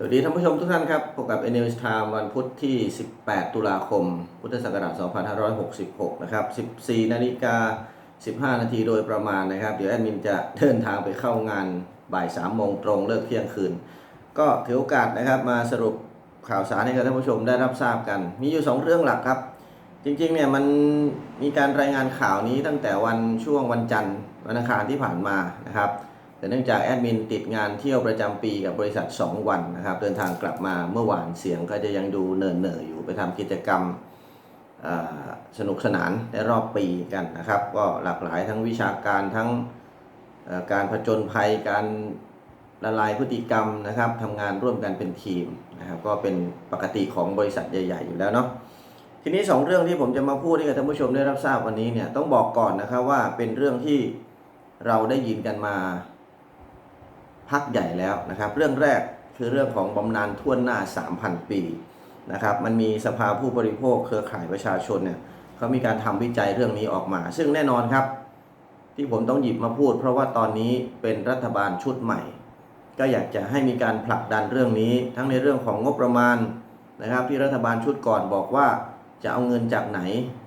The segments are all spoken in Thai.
สวัสดีท่านผู้ชมทุกท่านครับ พบกับ n อ s Time วันพุธที่ 18 ตุลาคม พุทธศักราช 2566 นะครับ 14 นาฬิกา 15 นาทีโดยประมาณนะครับ เดี๋ยวแอดมินจะเดินทางไปเข้างานบ่าย 3 โมงตรงเลิกเที่ยงคืน ก็ถือโอกาสนะครับมาสรุปข่าวสารให้กับท่านผู้ชมได้รับทราบกัน มีอยู่ 2 เรื่องหลักครับ จริงๆ เนี่ยมันมีการรายงานข่าวนี้ตั้งแต่วันช่วงวันจันทร์วันอังคารที่ผ่านมานะครับ แต่เนื่องจากแอดมินติดงานเที่ยวประจำปีกับบริษัท 2 วันนะครับ เดินทางกลับมาเมื่อวานเสียงก็จะยังดูเนินเนออยู่ไปทำกิจกรรมสนุกสนานในรอบปีกันนะครับ ก็หลากหลายทั้งวิชาการทั้งการผจญภัยการละลายพฤติกรรมนะครับทำงานร่วมกันเป็นทีมนะครับก็เป็นปกติของบริษัทใหญ่ ๆ อยู่แล้วเนาะทีนี้สองเรื่องที่ผมจะมาพูดให้กับท่านผู้ชมได้รับทราบวันนี้เนี่ยต้องบอกก่อนนะครับว่าเป็นเรื่องที่เราได้ยินกันมา พักใหญ่แล้วนะครับ เรื่องแรกคือเรื่องของบำนาญท่วนหน้า 3,000 ปีนะครับ มันมีสภาผู้บริโภคเครือข่ายประชาชนเนี่ยเขามีการทำวิจัยเรื่องนี้ออกมา ซึ่งแน่นอนครับ ที่ผมต้องหยิบมาพูด เพราะว่าตอนนี้เป็นรัฐบาลชุดใหม่ ก็อยากจะให้มีการผลักดันเรื่องนี้ ทั้งในเรื่องของงบประมาณนะครับ ที่รัฐบาลชุดก่อนบอกว่าจะเอาเงินจากไหน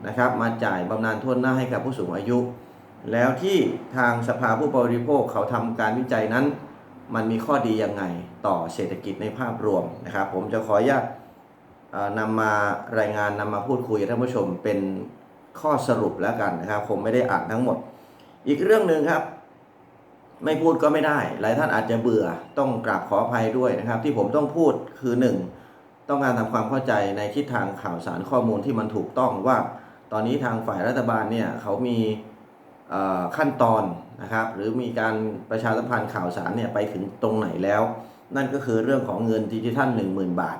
นะครับ มาจ่ายบำนาญท่วนหน้าให้กับผู้สูงอายุ แล้วที่ทางสภาผู้บริโภคเขาทำการวิจัยนั้น มันมีข้อดียังไงต่อเศรษฐกิจในภาพรวมนะครับ ผมจะขออนุญาตนำมารายงานนำมาพูดคุยท่านผู้ชมเป็นข้อสรุปแล้วกันนะครับ ผมไม่ได้อ่านทั้งหมด อีกเรื่องหนึ่งครับ ไม่พูดก็ไม่ได้ หลายท่านอาจจะเบื่อต้องกราบขออภัยด้วยนะครับ ที่ผมต้องพูดคือหนึ่งต้องการทำความเข้าใจในทิศทางข่าวสารข้อมูลที่มันถูกต้องว่า ตอนนี้ทางฝ่ายรัฐบาลเนี่ยเขามี ขั้นตอนนะครับ หรือมีการประชาสัมพันธ์ข่าวสารเนี่ยไปถึงตรงไหนแล้ว นั่นก็คือเรื่องของเงินดิจิทัล 10,000 บาท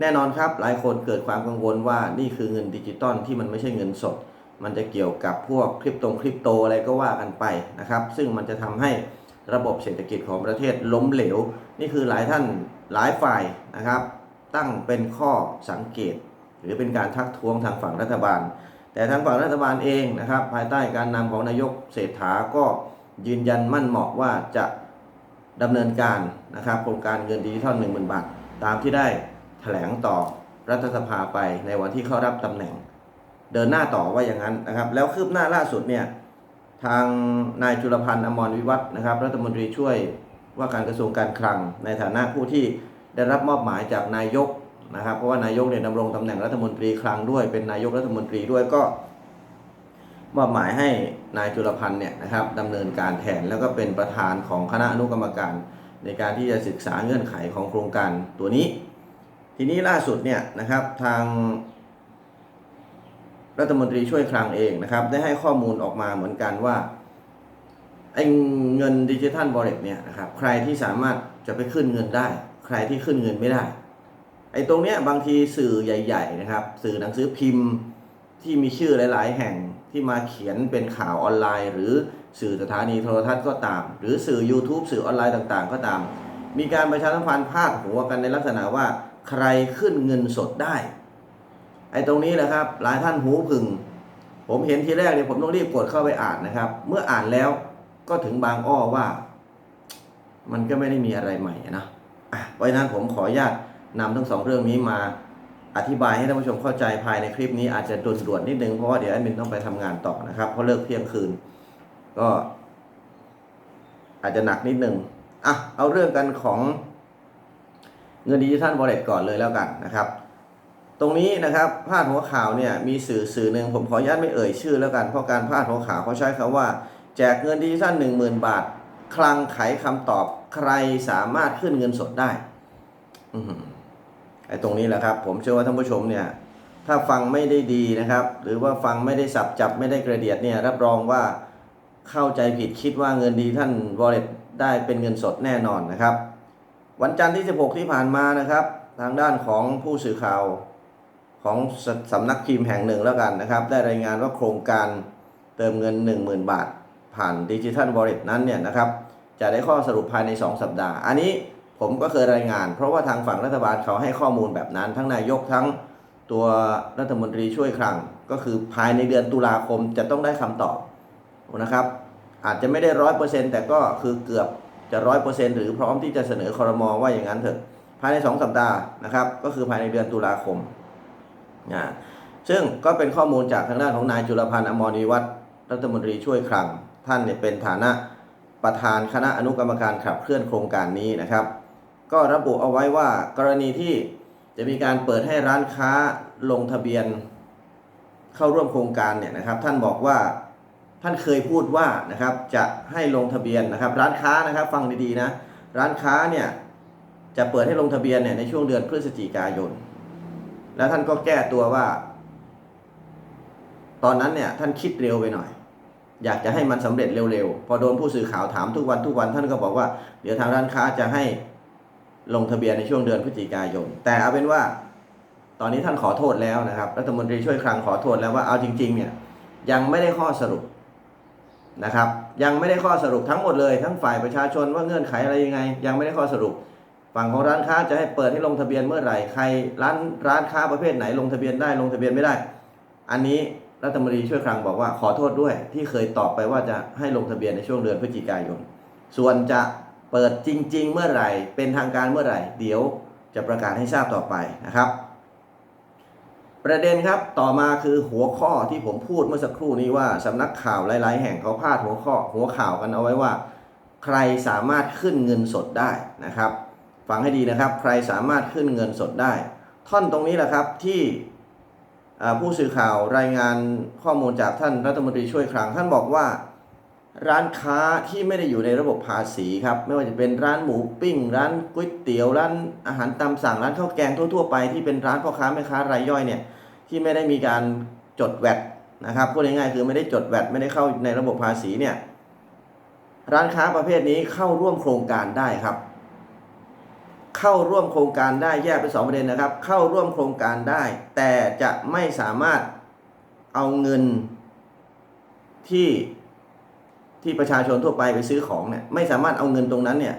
แน่นอนครับหลายคนเกิดความกังวลว่านี่คือเงินดิจิตอลที่มันไม่ใช่เงินสด มันจะเกี่ยวกับพวกคริปโตคริปโตอะไรก็ว่ากันไปนะครับ ซึ่งมันจะทำให้ระบบเศรษฐกิจของประเทศล้มเหลว นี่คือหลายท่านหลายฝ่ายนะครับ ตั้งเป็นข้อสังเกต หรือเป็นการทักท้วงทางฝั่งรัฐบาล แต่ทางฝั่งรัฐบาลเองนะครับภายใต้การนำของนายกเศรษฐาก็ยืนยันมั่นเหมาะว่าจะดำเนินการนะครับโครงการเงินดิจิทัล1 0,000บาท ตามที่ได้แถลงต่อรัฐสภาไปในวันที่เข้ารับตำแหน่ง เดินหน้าต่อว่าอย่างนั้นนะครับ แล้วคืบหน้าล่าสุดเนี่ยทางนายจุลพันธ์อมรวิวัฒนะครับ รัฐมนตรีช่วยว่าการกระทรวงการคลัง ในฐานะผู้ที่ได้รับมอบหมายจากนายก นะครับ เพราะว่านายกเนี่ยดำรงตำแหน่งรัฐมนตรีคลังด้วย เป็นนายกรัฐมนตรีด้วยก็มอบหมายให้นายจุลพันธ์เนี่ยนะครับดำเนินการแทนแล้วก็เป็นประธานของคณะอนุกรรมการ ในการที่จะศึกษาเงื่อนไขของโครงการตัวนี้ ทีนี้ล่าสุดเนี่ยนะครับทาง รัฐมนตรีช่วยคลังเองนะครับ ได้ให้ข้อมูลออกมาเหมือนกันว่าไอ้เงินดิจิทัลบอลเล็ตเนี่ยนะครับใครที่สามารถจะไปขึ้นเงินได้ ใครที่ขึ้นเงินไม่ได้ ไอ้ตรงเนี้ยบางทีสื่อใหญ่ ๆ นะครับ สื่อหนังสือพิมพ์ที่มีชื่อหลาย ๆ แห่งที่มาเขียนเป็นข่าวออนไลน์ หรือสื่อสถานีโทรทัศน์ก็ตาม หรือสื่อ YouTube สื่อออนไลน์ต่างๆ ก็ตาม มีการประชาสัมพันธ์พาดหัวกันในลักษณะว่าใครขึ้นเงินสดได้ ไอ้ตรงนี้แหละครับ หลายท่านหูผึ่งผมเห็นทีแรกเนี่ยผมต้องรีบกดเข้าไปอ่านนะครับ เมื่ออ่านแล้วก็ถึงบางอ้อว่า มันก็ไม่ได้มีอะไรใหม่นะอะเพราะฉะนั้นผมขออนุญาต นำทั้งสองเรื่องนี้มาอธิบายให้ท่านผู้ชมเข้าใจภายในคลิปนี้อาจจะด่วนนิดนึงเพราะว่าเดี๋ยวแอดมินต้องไปทำงานต่อนะครับเพราะเลิกเที่ยงคืน ก็ อาจจะหนักนิดนึงอะเอาเรื่องกันของเงินดิจิทัลวอลเลตก่อนเลยแล้วกันนะครับ ตรงนี้นะครับพาดหัวข่าวเนี่ยมีสื่อสื่อหนึ่งผมขออนุญาตไม่เอ่ยชื่อแล้วกันเพราะการพาดหัวข่าวเขาใช้คำว่า แจกเงินดิจิทัล1 0,000บาท คลังไขคำตอบใครสามารถขึ้นเงินสดได้ อื ไอ้ตรงนี้แหละครับ ผมเชื่อว่าท่านผู้ชมเนี่ยถ้าฟังไม่ได้ดีนะครับ หรือว่าฟังไม่ได้สับจับไม่ได้กระเดียดเนี่ยรับรองว่าเข้าใจผิดคิดว่าเงินดีท่านวอลเล็ตได้เป็นเงินสดแน่นอนนะครับ วันจันทร์ที่ 16 ที่ผ่านมานะครับ ทางด้านของผู้สื่อข่าวของสสำนักพิมพ์แห่งหนึ่งแล้วกันนะครับ ได้รายงานว่าโครงการเติมเงิน 10,000 บาท ผ่านดิจิทัลวอลเล็ตนั้นเนี่ยนะครับ จะได้ข้อสรุปภายใน 2 สัปดาห์ อันนี้ ผมก็เคยรายงาน เพราะว่าทางฝั่งรัฐบาลเขาให้ข้อมูลแบบนั้น ทั้งนายกทั้งตัวรัฐมนตรีช่วยคลังก็คือภายในเดือนตุลาคมจะต้องได้คำตอบนะครับ อาจจะไม่ได้ร้อยเปอร์เซ็นต์แต่ก็คือเกือบจะร้อยเปอร์เซ็นต์หรือพร้อมที่จะเสนอคอรมอว่าอย่างนั้นเถอะ ภายใน2สัปดาห์นะครับ ก็คือภายในเดือนตุลาคมนะซึ่งก็เป็นข้อมูลจากทางด้านของนายจุลพันธ์อมรวิวัฒน์รัฐมนตรีช่วยคลังท่านเนี่ยเป็นฐานะประธานคณะอนุกรรมการขับเคลื่อนโครงการนี้นะครับ ก็ระบุเอาไว้ว่ากรณีที่จะมีการเปิดให้ร้านค้าลงทะเบียนเข้าร่วมโครงการเนี่ยนะครับ ท่านบอกว่าท่านเคยพูดว่านะครับจะให้ลงทะเบียนนะครับ ร้านค้านะครับฟังดีๆนะร้านค้าเนี่ยจะเปิดให้ลงทะเบียนเนี่ยในช่วงเดือนพฤศจิกายน แล้วท่านก็แก้ตัวว่า ตอนนั้นเนี่ยท่านคิดเร็วไปหน่อย อยากจะให้มันสำเร็จเร็วๆ พอโดนผู้สื่อข่าวถามทุกวันทุกวันท่านก็บอกว่า เดี๋ยวทางร้านค้าจะให้ ลงทะเบียนในช่วงเดือนพฤศจิกายน แต่เอาเป็นว่าตอนนี้ท่านขอโทษแล้วนะครับ รัฐมนตรีช่วยคลังขอโทษแล้วว่าเอาจริง ๆ เนี่ยยังไม่ได้ข้อสรุปนะครับ ยังไม่ได้ข้อสรุปทั้งหมดเลย ทั้งฝ่ายประชาชนว่าเงื่อนไขอะไรยังไง ยังไม่ได้ข้อสรุป ฝั่งของร้านค้าจะให้เปิดให้ลงทะเบียนเมื่อไหร่ใครร้านร้านค้าประเภทไหนลงทะเบียนได้ลงทะเบียนไม่ได้ อันนี้รัฐมนตรีช่วยคลังบอกว่าขอโทษด้วย ที่เคยตอบไปว่าจะให้ลงทะเบียนในช่วงเดือนพฤศจิกายน ส่วนจะ เปิดจริง ๆ เมื่อไหร่ เป็นทางการเมื่อไหร่ เดี๋ยวจะประกาศให้ทราบต่อไปนะครับ ประเด็นครับต่อมาคือหัวข้อที่ผมพูดเมื่อสักครู่นี้ว่าสำนักข่าวหลาย ๆ แห่งเขาพาดหัวข้อหัวข่าวกันเอาไว้ว่า ใครสามารถขึ้นเงินสดได้นะครับฟังให้ดีนะครับ ใครสามารถขึ้นเงินสดได้ ท่อนตรงนี้แหละครับที่ผู้สื่อข่าวรายงานข้อมูลจากท่านรัฐมนตรีช่วยคลังท่านบอกว่า ร้านค้าที่ไม่ได้อยู่ในระบบภาษีครับ ไม่ว่าจะเป็นร้านหมูปิ้ง ร้านก๋วยเตี๋ยว ร้านอาหารตามสั่ง ร้านข้าวแกงทั่วๆไปที่เป็นร้านพ่อค้าแม่ค้ารายย่อยเนี่ยที่ไม่ได้มีการจดแวดนะครับพูดง่ายๆคือไม่ได้จดแวดไม่ได้เข้าในระบบภาษีเนี่ยร้านค้าประเภทนี้เข้าร่วมโครงการได้ครับ เข้าร่วมโครงการได้แยกเป็นสองประเด็นนะครับ เข้าร่วมโครงการได้ แต่จะไม่สามารถเอาเงินที่ ที่ประชาชนทั่วไปไปซื้อของเนี่ยไม่สามารถเอาเงินตรงนั้นเนี่ย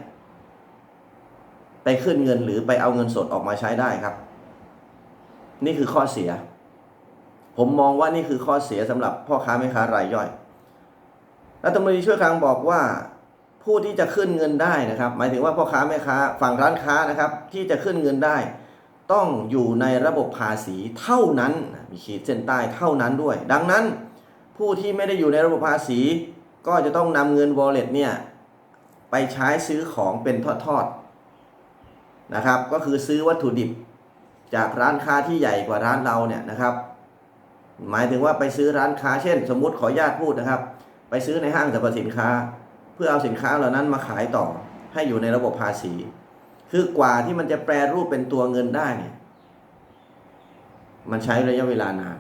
ไปขึ้นเงินหรือไปเอาเงินสดออกมาใช้ได้ครับ นี่คือข้อเสีย ผมมองว่านี่คือข้อเสียสำหรับพ่อค้าแม่ค้ารายย่อยรัฐมนตรีช่วยคลังบอกว่าผู้ที่จะขึ้นเงินได้นะครับ หมายถึงว่าพ่อค้าแม่ค้าฝั่งร้านค้านะครับ ที่จะขึ้นเงินได้ ต้องอยู่ในระบบภาษีเท่านั้นมีขีดเส้นใต้เท่านั้นด้วย ดังนั้น ผู้ที่ไม่ได้อยู่ในระบบภาษี ก็จะต้องนำเงิน wallet เนี่ยไปใช้ซื้อของเป็นทอดๆนะครับ ก็คือซื้อวัตถุดิบจากร้านค้าที่ใหญ่กว่าร้านเราเนี่ยนะครับ หมายถึงว่าไปซื้อร้านค้าเช่น สมมติขออนุญาตพูดนะครับ ไปซื้อในห้างสรรพสินค้า เพื่อเอาสินค้าเหล่านั้นมาขายต่อให้อยู่ในระบบภาษี คือกว่าที่มันจะแปรรูปเป็นตัวเงินได้เนี่ยมันใช้ระยะเวลานาน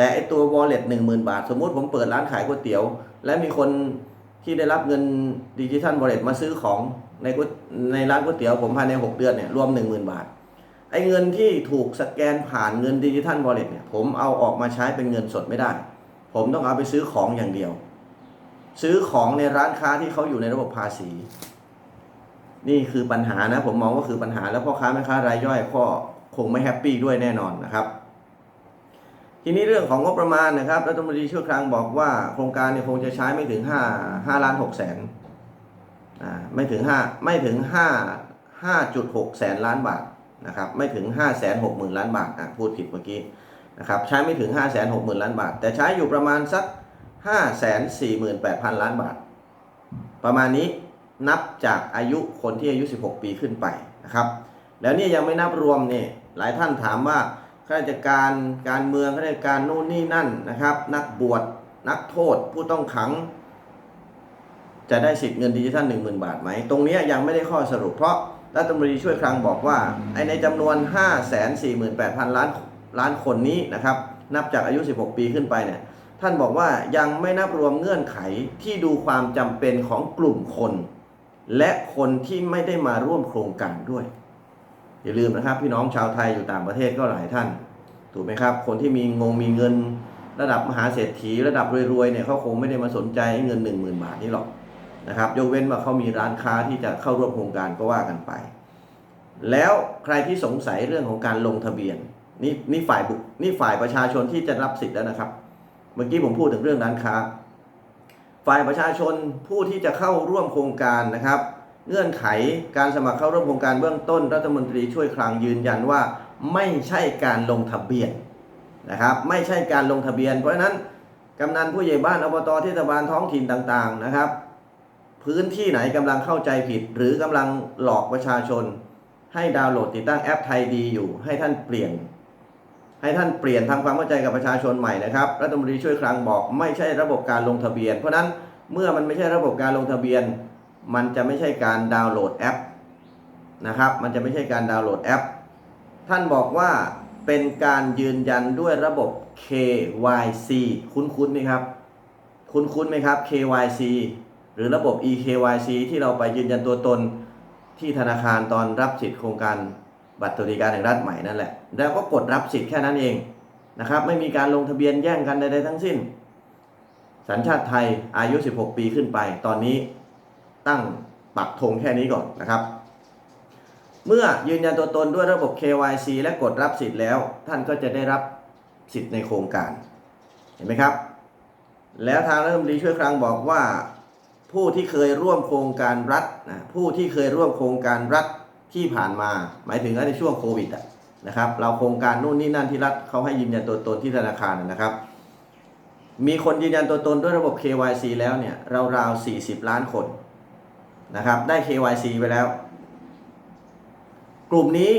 แต่ไอตัว wallet หนึ่งหมื่นบาท สมมุติผมเปิดร้านขายก๋วยเตี๋ยว และมีคนที่ได้รับเงินดิจิทัล wallet มาซื้อของในในร้านก๋วยเตี๋ยวผมภายใน 6 เดือนเนี่ยรวม 1 0,000 บาท ไอเงินที่ถูกสแกนผ่านเงินดิจิทัล wallet เนี่ยผมเอาออกมาใช้เป็นเงินสดไม่ได้ ผมต้องเอาไปซื้อของอย่างเดียว ซื้อของในร้านค้าที่เขาอยู่ในระบบภาษี นี่คือปัญหานะผมมองว่าคือปัญหาแล้วพ่อค้าแม่ค้ารายย่อยก็คงไม่แฮปปี้ด้วยแน่นอนนะครับ ทีนี้เรื่องของงบประมาณนะครับรัฐมนตรีช่วยคลังบอกว่าโครงการเนี่ยคงจะใช้ไม่ถึง5 5ล้าน6แสนอ่าไม่ถึง5ไม่ถึง5 5.6แสนล้านบาทนะครับไม่ถึง5แสน6หมื่นล้านบาทอะพูดผิดเมื่อกี้นะครับใช้ไม่ถึง5แสน6หมื่นล้านบาท แต่ใช้อยู่ประมาณสัก5แสน4หมื่น8พันล้านบาท ประมาณนี้นับจากอายุคนที่อายุ 16 ปีขึ้นไปนะครับแล้วนี่ยยังไม่นับรวมเนี่ยหลายท่านถามว่า ข้าราชการการเมืองข้าราชการนู่นนี่นั่นนะครับ นักบวชนักโทษผู้ต้องขัง จะได้สิทธิ์เงินดิจิทัล1 0,000 บาทไหม ตรงนี้ยยังไม่ได้ข้อสรุปเพราะรัฐมนตรีช่วยคลังบอกว่าไอในจำนวน 548,000 ล้านล้านคนนี้นะครับ นับจากอายุ 16 ปีขึ้นไปเนี่ยท่านบอกว่ายังไม่นับรวมเงื่อนไขที่ดูความจำเป็นของกลุ่มคน และคนที่ไม่ได้มาร่วมโครงการด้วย อย่าลืมนะครับ พี่น้องชาวไทยอยู่ต่างประเทศก็หลายท่าน ถูกไหมครับ คนที่มีงงมีเงินระดับมหาเศรษฐีระดับรวยๆเนี่ยเขาคงไม่ได้มาสนใจเงิน 1 0,000 บาทนี่หรอกนะครับ ยกเว้นว่าเขามีร้านค้าที่จะเข้าร่วมโครงการก็ว่ากันไป แล้วใครที่สงสัยเรื่องของการลงทะเบียนนี่นี่ฝ่ายบุคนี่ฝ่ายประชาชนที่จะรับสิทธิ์แล้วนะครับ เมื่อกี้ผมพูดถึงเรื่องร้านค้า ฝ่ายประชาชนผู้ที่จะเข้าร่วมโครงการนะครับ เงื่อนไขการสมัครเข้าร่วมโครงการเบื้องต้น รัฐมนตรีช่วยคลังยืนยันว่าไม่ใช่การลงทะเบียนนะครับ ไม่ใช่การลงทะเบียน เพราะฉะนั้นกำนันผู้ใหญ่บ้านอบตเทศบาลท้องถิ่นต่างๆนะครับ พื้นที่ไหนกำลังเข้าใจผิด หรือกำลังหลอกประชาชน ให้ดาวน์โหลดติดตั้งแอปไทยดีอยู่ ให้ท่านเปลี่ยน ให้ท่านเปลี่ยนทำความเข้าใจกับประชาชนใหม่นะครับรัฐมนตรีช่วยคลังบอก ไม่ใช่ระบบการลงทะเบียน เพราะฉะนั้นเมื่อมันไม่ใช่ระบบการลงทะเบียน มันจะไม่ใช่การดาวน์โหลดแอปนะครับ มันจะไม่ใช่การดาวน์โหลดแอป ท่านบอกว่าเป็นการยืนยันด้วยระบบ KYC คุ้นๆไหมครับ คุ้นๆไหมครับ KYC หรือระบบ eKYC ที่เราไปยืนยันตัวตนที่ธนาคารตอนรับสิทธิ์โครงการบัตรสวัสดิการแห่งรัฐใหม่นั่นแหละ แล้วก็กดรับสิทธิ์แค่นั้นเองนะครับ ไม่มีการลงทะเบียนแย่งกันใดๆทั้งสิ้น สัญชาติไทยอายุ 16 ปีขึ้นไปตอนนี้ ตั้งปักธงแค่นี้ก่อนนะครับ เมื่อยืนยันตัวตนด้วยระบบ KYC และกดรับสิทธิ์แล้ว ท่านก็จะได้รับสิทธิ์ในโครงการ เห็นไหมครับ แล้วทางรัฐมนตรีช่วยคลังบอกว่า ผู้ที่เคยร่วมโครงการรัฐนะผู้ที่เคยร่วมโครงการรัฐที่ผ่านมา หมายถึงในช่วงโควิดนะครับ เราโครงการนู่นนี่นั่นที่รัฐเขาให้ยืนยันตัวตนที่ธนาคารนะครับมีคนยืนยันตัวตนด้วยระบบ KYC แล้วเนี่ยราวๆ40 ล้านคน นะครับ ได้ KYC ไปแล้ว กลุ่มนี้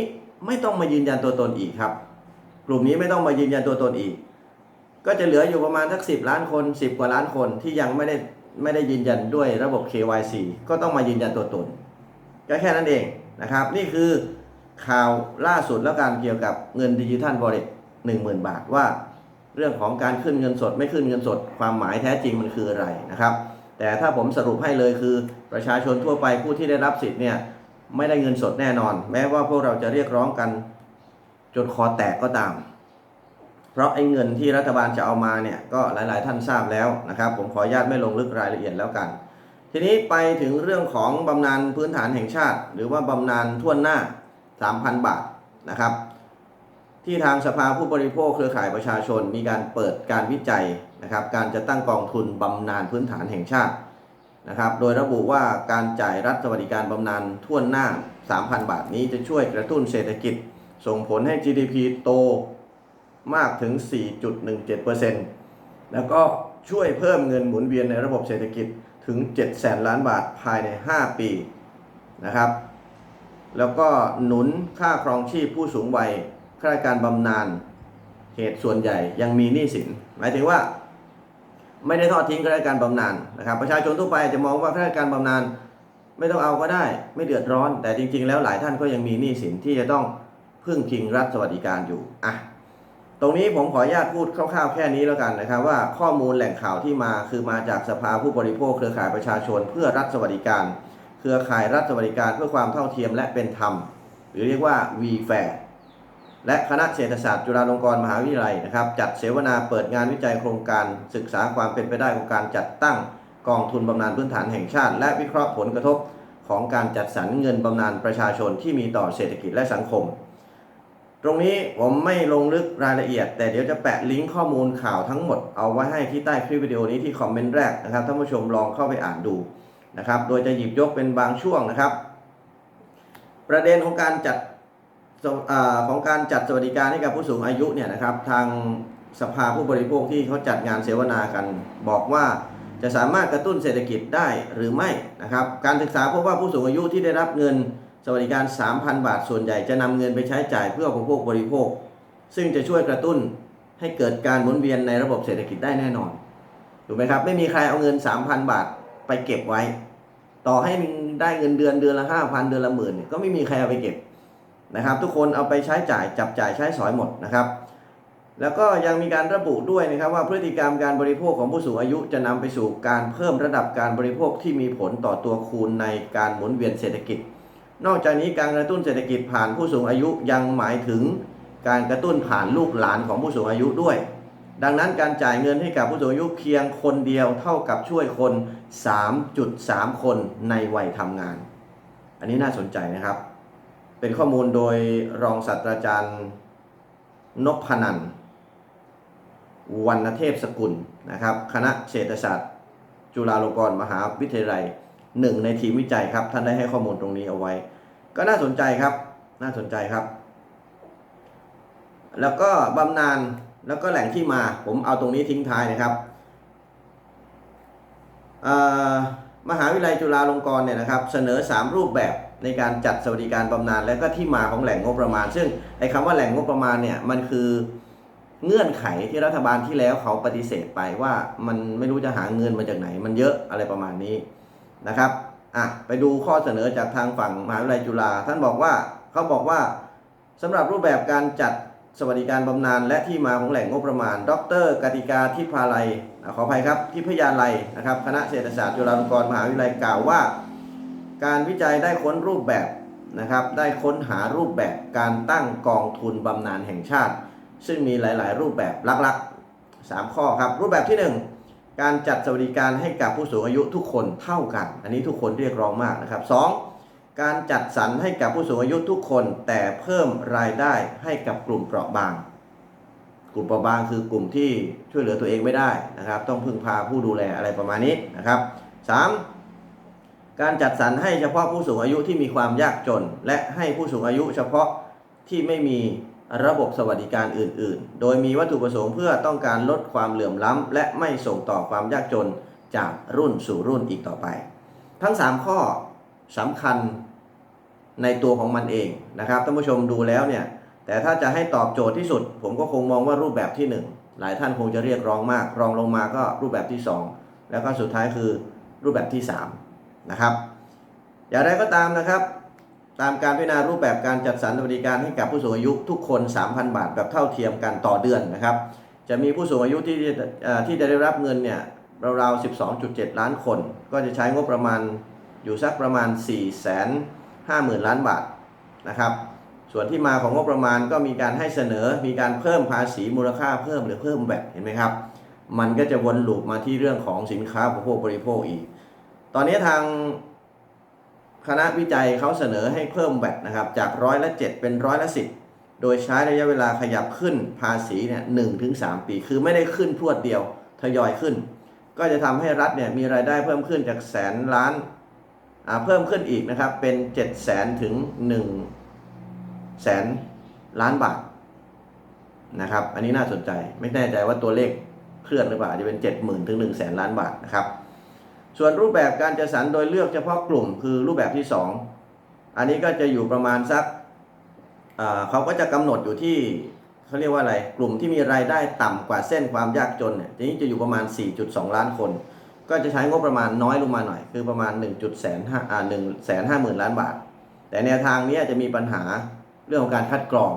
ไม่ต้องมายืนยันตัวตนอีกครับ กลุ่มนี้ไม่ต้องมายืนยันตัวตนอีก ก็จะเหลืออยู่ประมาณสักสิบล้านคน 10 กว่าล้านคนที่ยังไม่ได้ไม่ได้ยืนยันด้วยระบบ KYC ก็ต้องมายืนยันตัวตนก็แค่นั้นเองนะครับ นี่คือข่าวล่าสุดแล้วการเกี่ยวกับเงินดิจิทัลบริษัทหนึ่งหมื่นบาทว่า เรื่องของการขึ้นเงินสดไม่ขึ้นเงินสด ความหมายแท้จริงมันคืออะไรนะครับ แต่ถ้าผมสรุปให้เลยคือ ประชาชนทั่วไปผู้ที่ได้รับสิทธิ์เนี่ยไม่ได้เงินสดแน่นอน แม้ว่าพวกเราจะเรียกร้องกันจนคอแตกก็ตาม เพราะไอ้เงินที่รัฐบาลจะเอามาเนี่ยก็หลาย ๆ ท่านทราบแล้วนะครับ ผมขออนุญาตไม่ลงลึกรายละเอียดแล้วกัน ทีนี้ไปถึงเรื่องของบำนาญพื้นฐานแห่งชาติ หรือว่าบำนาญท่วนหน้า 3,000 บาทนะครับ ที่ทางสภาผู้บริโภคเครือข่ายประชาชนมีการเปิดการวิจัย นะครับการจะตั้งกองทุนบำนาญพื้นฐานแห่งชาตินะครับโดยระบุว่าการจ่ายรัฐสวัสดิการบำนาญทั่วหน้า 3,000 บาทนี้จะช่วยกระตุ้นเศรษฐกิจ ส่งผลให้ GDP โตมากถึง 4.17%แล้วก็ช่วยเพิ่มเงินหมุนเวียนในระบบเศรษฐกิจถึง 7 แสนล้านบาทภายใน 5 ปีนะครับ แล้วก็หนุนค่าครองชีพผู้สูงวัยข้าราชการบำนาญเหตุส่วนใหญ่ยังมีหนี้สิน หมายถึงว่า ไม่ได้ทอดทิ้งข้าราชการบำนาญนะครับ ประชาชนทั่วไปจจะมองว่าข้าราชการบำนาญไม่ต้องเอาก็ได้ไม่เดือดร้อน แต่จริง ๆ แล้วหลายท่านก็ยังมีหนี้สินที่จะต้องพึ่งพิงรัฐสวัสดิการอยู่อะตรงนี้ผมขออนุญาตพูดคร่าวๆแค่นี้แล้วกันนะครับ ว่าข้อมูลแหล่งข่าวที่มาคือมาจากสภาผู้บริโภค เครือข่ายประชาชน เพื่อรัฐสวัสดิการ เครือข่ายรัฐสวัสดิการเพื่อความเท่าเทียมและเป็นธรรม หรือเรียกว่า v f a i r และคณะเศรษฐศาสตร์จุฬาลงกรณ์มหาวิทยาลัยนะครับ จัดเสวนาเปิดงานวิจัยโครงการ ศึกษาความเป็นไปได้ของการจัดตั้งกองทุนบำนาญพื้นฐานแห่งชาติ และวิเคราะห์ผลกระทบของการจัดสรรเงินบำนาญประชาชนที่มีต่อเศรษฐกิจและสังคม ตรงนี้ผมไม่ลงลึกรายละเอียด แต่เดี๋ยวจะแปะลิงก์ข้อมูลข่าวทั้งหมดเอาไว้ให้ที่ใต้คลิปวิดีโอนี้ที่คอมเมนต์แรกนะครับท่านผู้ชมลองเข้าไปอ่านดูนะครับ โดยจะหยิบยกเป็นบางช่วงนะครับ ประเด็นของการจัด อของการจัดสวัสดิการให้กับผู้สูงอายุเนี่ยนะครับ ทางสภาผู้บริโภคที่เขาจัดงานเสวนากัน บอกว่าจะสามารถกระตุ้นเศรษฐกิจได้หรือไม่นะครับ การศึกษาพบว่าผู้สูงอายุที่ได้รับเงินสวัสดิการ 3,000 บาทส่วนใหญ่จะนำเงินไปใช้จ่ายเพื่ออุปโภคบริโภค ซึ่งจะช่วยกระตุ้นให้เกิดการหมุนเวียนในระบบเศรษฐกิจได้แน่นอนถูกไหมครับไม่มีใครเอาเงิน 3,000 บาทไปเก็บไว้ ต่อให้ได้เงินเดือนเดือนละ 5,000 เดือนละหมื่นเนี่ยก็ไม่มีใครเอาไปเก็บ นะครับ ทุกคนเอาไปใช้จ่ายจับจ่ายใช้สอยหมดนะครับ แล้วก็ยังมีการระบุด้วยนะครับว่าพฤติกรรมการบริโภคของผู้สูงอายุจะนำไปสู่การเพิ่มระดับการบริโภคที่มีผลต่อตัวคูณในการหมุนเวียนเศรษฐกิจ นอกจากนี้การกระตุ้นเศรษฐกิจผ่านผู้สูงอายุยังหมายถึงการกระตุ้นผ่านลูกหลานของผู้สูงอายุด้วย ดังนั้นการจ่ายเงินให้กับผู้สูงอายุเพียงคนเดียวเท่ากับช่วยคน 3.3 คนในวัยทำงาน อันนี้น่าสนใจนะครับ เป็นข้อมูลโดยรองศาสตราจารย์นพนันท์วรรณเทพสกุลนะครับ คณะเศรษฐศาสตร์ จุฬาลงกรณ์มหาวิทยาลัยหนึ่งในทีมวิจัยครับ ท่านได้ให้ข้อมูลตรงนี้เอาไว้ ก็น่าสนใจครับ น่าสนใจครับ แล้วก็บำนาญแล้วก็แหล่งที่มาผมเอาตรงนี้ทิ้งท้ายนะครับมหาวิทยาลัยจุฬาลงกรณ์เนี่ยนะครับ เสนอ 3 รูปแบบ ในการจัดสวัสดิการบำนาญและก็ที่มาของแหล่งงบประมาณ ซึ่งไอ้คำว่าแหล่งงบประมาณเนี่ยมันคือเงื่อนไขที่รัฐบาลที่แล้วเขาปฏิเสธไปว่ามันไม่รู้จะหาเงินมาจากไหน มันเยอะอะไรประมาณนี้นะครับอะไปดูข้อเสนอจากทางฝั่งมหาวิทยาลัยจุฬาท่านบอกว่าเขาบอกว่าสำหรับรูปแบบการจัดสวัสดิการบำนาญและที่มาของแหล่งงบประมาณ ดรกติกาทิพาลัยขออภัยครับทิพยาลัยนะครับ คณะเศรษฐศาสตร์จุฬาลงกรณ์มหาวิทยาลัยกล่าวว่า การวิจัยได้ค้นรูปแบบนะครับ ได้ค้นหารูปแบบการตั้งกองทุนบำนาญแห่งชาติ ซึ่งมีหลาย ๆ รูปแบบหลักๆ 3 ข้อครับ รูปแบบที่ 1 การจัดสวัสดิการให้กับผู้สูงอายุทุกคนเท่ากัน อันนี้ทุกคนเรียกร้องมากนะครับ 2. การจัดสรรให้กับผู้สูงอายุทุกคน แต่เพิ่มรายได้ให้กับกลุ่มเปราะบาง กลุ่มเปราะบางคือกลุ่มที่ช่วยเหลือตัวเองไม่ได้นะครับ ต้องพึ่งพาผู้ดูแลอะไรประมาณนี้นะครับ 3. การจัดสรรให้เฉพาะผู้สูงอายุที่มีความยากจน และให้ผู้สูงอายุเฉพาะที่ไม่มีระบบสวัสดิการอื่น ๆ โดยมีวัตถุประสงค์เพื่อต้องการลดความเหลื่อมล้ำ และไม่ส่งต่อความยากจนจากรุ่นสู่รุ่นอีกต่อไป ทั้ง 3 ข้อสำคัญในตัวของมันเองนะครับท่านผู้ชมดูแล้วเนี่ย แต่ถ้าจะให้ตอบโจทย์ที่สุด ผมก็คงมองว่ารูปแบบที่ 1 หลายท่านคงจะเรียกร้องมาก รองลงมาก็รูปแบบที่ 2 แล้วก็สุดท้ายคือรูปแบบที่ 3 นะครับ อย่างไรก็ตามนะครับ ตามการพิจารณารูปแบบการจัดสรรสวัสดิการให้กับผู้สูงอายุทุกคน 3,000 บาทแบบเท่าเทียมกันต่อเดือนนะครับ จะมีผู้สูงอายุที่ที่จะได้รับเงินเนี่ยราวๆ 12.7 ล้านคน ก็จะใช้งบประมาณอยู่สักประมาณ 4 5 0 0 0 0 ล้านบาทนะครับส่วนที่มาของงบประมาณก็มีการให้เสนอ มีการเพิ่มภาษีมูลค่าเพิ่มหรือเพิ่มแบบเห็นไหมครับ มันก็จะวนลูปมาที่เรื่องของสินค้าอุปโภคบริโภคอีก ตอนนี้ทางคณะวิจัยเขาเสนอให้เพิ่มแบตนะครับ จากร้อยละ7เป็นร้อยละ10โดยใช้ระยะเวลาขยับขึ้นภาษีเนี่ยหถึงสปี คือไม่ได้ขึ้นพรวดเดียวทยอยขึ้น ก็จะทำให้รัฐเนี่ยมีรายได้เพิ่มขึ้นจากแสนล้านเพิ่มขึ้นอีกนะครับเป็น7 0 0แสนถึง1แสนล้านบาทนะครับ อันนี้น่าสนใจไม่แน่ใจว่าตัวเลขเคลื่อนหรือเปล่าจะเป็น 70,000 ถึง 1 0 0 0 0แสนล้านบาทนะครับ ส่วนรูปแบบการจัดสรรโดยเลือกเฉพาะกลุ่มคือรูปแบบที่ 2 อันนี้ก็จะอยู่ประมาณสักเขาก็จะกำหนดอยู่ที่เขาเรียกว่าอะไร กลุ่มที่มีรายได้ต่ำกว่าเส้นความยากจนเนี่ยทีนี้จะอยู่ประมาณ 4.2 ล้านคน ก็จะใช้งบประมาณน้อยลงมาหน่อย คือประมาณ1แสนห้าอ่า1แสนห้าหมื่นล้านบาท แต่แนวทางนี้จะมีปัญหาเรื่องของการคัดกรอง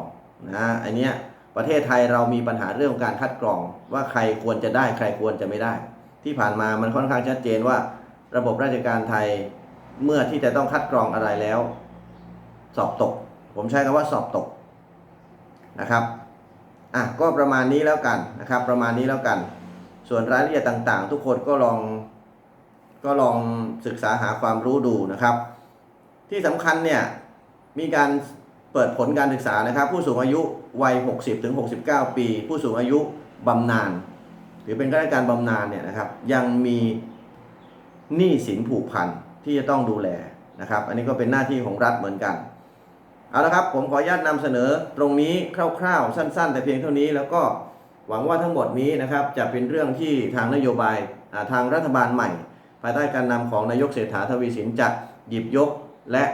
นะอันเนี้ยประเทศไทยเรามีปัญหาเรื่องของการคัดกรองว่าใครควรจะได้ใครควรจะไม่ได้ ที่ผ่านมามันค่อนข้างชัดเจนว่า ระบบราชการไทยเมื่อที่จะต้องคัดกรองอะไรแล้ว สอบตก ผมใช้คำว่าสอบตกนะครับอะก็ประมาณนี้แล้วกันนะครับ ประมาณนี้แล้วกัน ส่วนรายละเอียดต่างๆ ทุกคนก็ลองก็ลองศึกษาหาความรู้ดูนะครับ ที่สำคัญเนี่ยมีการเปิดผลการศึกษานะครับ ผู้สูงอายุวัย 60-69 ปี ผู้สูงอายุบำนาญ หรือเป็นข้าราชการบำนาญเนี่ยนะครับ ยังมีหนี้สินผูกพันที่จะต้องดูแลนะครับ อันนี้ก็เป็นหน้าที่ของรัฐเหมือนกัน เอาละครับผมขออนุญาตนำเสนอตรงนี้คร่าวๆ สั้น ๆ แต่เพียงเท่านี้แล้วก็หวังว่าทั้งหมดนี้นะครับจะเป็นเรื่องที่ทางนโยบายทางรัฐบาลใหม่ ภายใต้การนำของนายกเศรษฐาทวีสินจะหยิบยกและ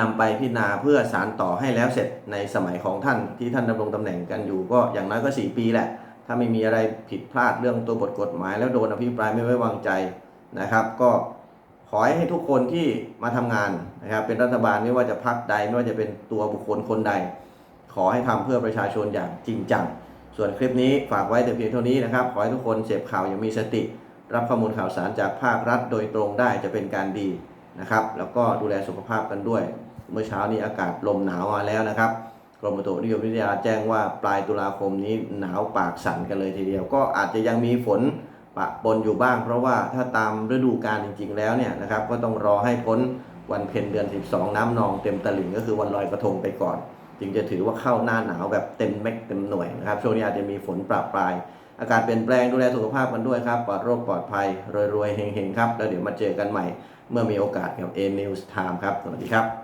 นำไปพิจารณาเพื่อสารต่อให้แล้วเสร็จในสมัยของท่านที่ท่านดำรงตำแหน่งกันอยู่ก็อย่างน้อยก็ 4 ปีแหละ ถ้าไม่มีอะไรผิดพลาดเรื่องตัวบทกฎหมาย แล้วโดนอภิปรายไม่ไว้วางใจนะครับ ก็ขอให้ทุกคนที่มาทำงานนะครับ เป็นรัฐบาลไม่ว่าจะพักใดไม่ว่าจะเป็นตัวบุคคลคนใด ขอให้ทำเพื่อประชาชนอย่างจริงจัง ส่วนคลิปนี้ฝากไว้แต่เพียงเท่านี้นะครับ ขอให้ทุกคนเสพข่าวอย่างมีสติ รับข้อมูลข่าวสารจากภาครัฐโดยตรงได้จะเป็นการดีนะครับ แล้วก็ดูแลสุขภาพกันด้วย เมื่อเช้านี้อากาศลมหนาวมาแล้วนะครับ รมอุตุนิยมวิทยาแจ้งว่าปลายตุลาคมนี้หนาวปากสั่นกันเลยทีเดียว ก็อาจจะยังมีฝนปะปนอยู่บ้าง เพราะว่าถ้าตามฤดูกาลจริง ๆ แล้วเนี่ยนะครับก็ต้องรอให้พ้นวันเพ็ญเดือน 12 น้ำนองเต็มตลิ่งก็คือวันลอยกระทงไปก่อน จึงจะถือว่าเข้าหน้าหนาวแบบเต็มเม็ดเต็มหน่วยนะครับช่วงนี้อาจจะมีฝนประปราย อากาศเปลี่ยนแปลงดูแลสุขภาพกันด้วยครับปลอดโรคปลอดภัยรวยๆเฮงๆครับแล้วเดี๋ยวมาเจอกันใหม่ เมื่อมีโอกาสกับ A News Time ครับสวัสดีครับ